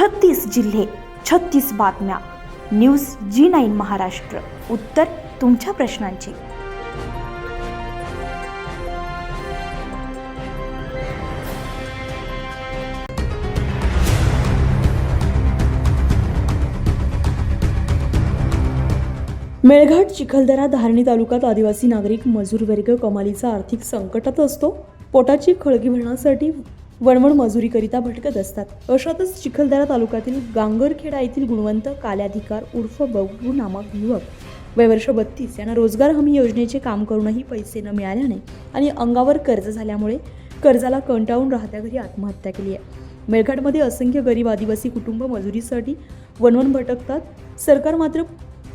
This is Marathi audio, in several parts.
छत्तीस जिल्हे छत्तीस बातम्या. News G nine Maharashtra. उत्तर तुमच्या प्रश्नांची. मेळघाट चिखलदरा धारणी तालुक्यात आदिवासी नागरिक मजूर वर्ग कमालीचा आर्थिक संकटात असतो. पोटाची खळगी भरण्यासाठी वणवण मजुरीकरिता भटकत असतात. अशातच चिखलदरा तालुक्यातील गांगरखेडा येथील गुणवंत काल्याधिकार उर्फ बबलू नामक युवक वयवर्ष बत्तीस यांना रोजगार हमी योजनेचे काम करूनही पैसे न मिळाल्याने आणि अंगावर कर्ज झाल्यामुळे कर्जाला कंटाळून राहत्या घरी आत्महत्या केली आहे. मेळघाटमध्ये असंख्य गरीब आदिवासी कुटुंब मजुरीसाठी वणवण भटकतात. सरकार मात्र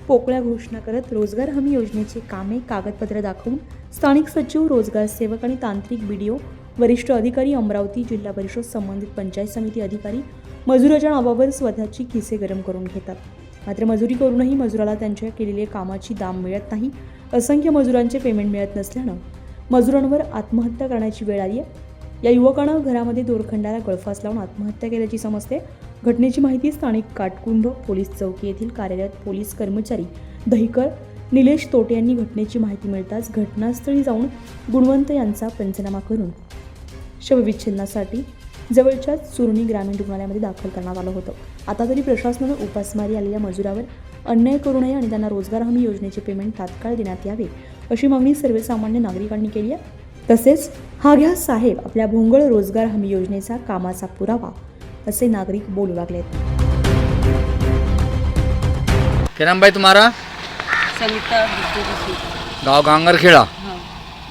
पोकळ्या घोषणा करत रोजगार हमी योजनेचे कामे कागदपत्र दाखवून स्थानिक सचिव रोजगार सेवक आणि तांत्रिक बी वरिष्ठ अधिकारी अमरावती जिल्हा परिषद संबंधित पंचायत समिती अधिकारी मजुराच्या नावावर स्वतःची खिसे गरम करून घेतात. मात्र मजुरी करूनही मजुराला त्यांच्या केलेल्या कामाची दाम मिळत नाही. असंख्य मजुरांचे पेमेंट मिळत नसल्यानं मजुरांवर आत्महत्या करण्याची वेळ आली आहे. या युवकानं घरामध्ये दोरखंडाला गळफास लावून आत्महत्या केल्याची समजते घटनेची माहिती स्थानिक काटकुंड पोलीस चौकी येथील कार्यरत पोलीस कर्मचारी दहिकर निलेश तोटे यांनी घटनेची माहिती मिळताच घटनास्थळी जाऊन गुणवंत यांचा पंचनामा करून शवविच्छेदनासाठी जवळच्या चुरणी ग्रामीण रुग्णालयामध्ये दाखल करण्यात आलं होतं. आता तरी प्रशासनानं उपासमारी आलेल्या मजुरावर अन्याय करू नये आणि त्यांना रोजगार हमी योजनेचे पेमेंट तात्काळ देण्यात यावे अशी मागणी सर्वसामान्य नागरिकांनी केली आहे. तसेच हा घ्या साहेब आपल्या भोंगळ रोजगार हमी योजनेचा कामाचा पुरावा असे नागरिक बोलू लागलेत क्या नाम भाई तुम्हारा? सविता बुद्धि गांव गांगरखेड़ा. हाँ.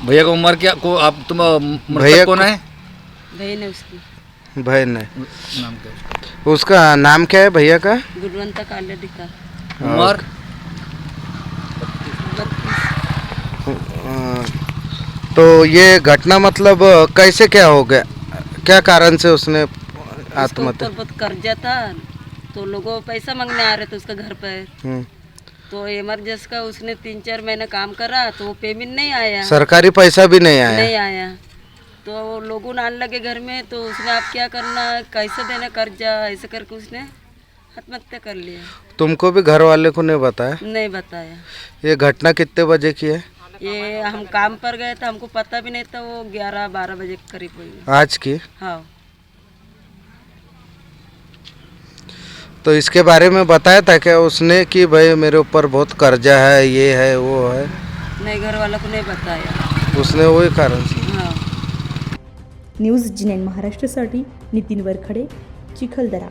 भैया का उम्र क्या को आप तुम भैया कौन को- है? बहन है उसकी। बहन है। नाम क्या उसका? नाम क्या है भैया का? गुणवंत उम्र? तो ये घटना मतलब कैसे क्या हो गया? क्या कारण से उसने आत्महत्या? बहुत कर्जा था तो लोगों पैसा मांगने आ रहे थे उसका घर पर हम्म। तो इमरजेंसी का उसने तीन चार महीने काम करा तो पेमेंट नहीं आया। सरकारी पैसा भी नहीं आया? नहीं आया। तो लोगों आने लगे घर में तो उसने आप क्या करना कैसे देना कर्जा ऐसे करके उसने आत्महत्या कर लिया। तुमको भी घर वाले को नहीं बताया? नहीं बताया। ये घटना कितने बजे की है? ये हम काम पर गए थे हमको पता भी नहीं था वो ग्यारह बारह बजे के करीब हुई। आज की? हाँ। तो इसके बारे में बताया था क्या उसने कि भाई मेरे ऊपर बहुत कर्जा है ये है वो है? नहीं घर वालों को नहीं बताया। उसने वही कारण से? हाँ। न्यूज जी नाईन महाराष्ट्रासाठी नितीन वरखडे चिखलदरा.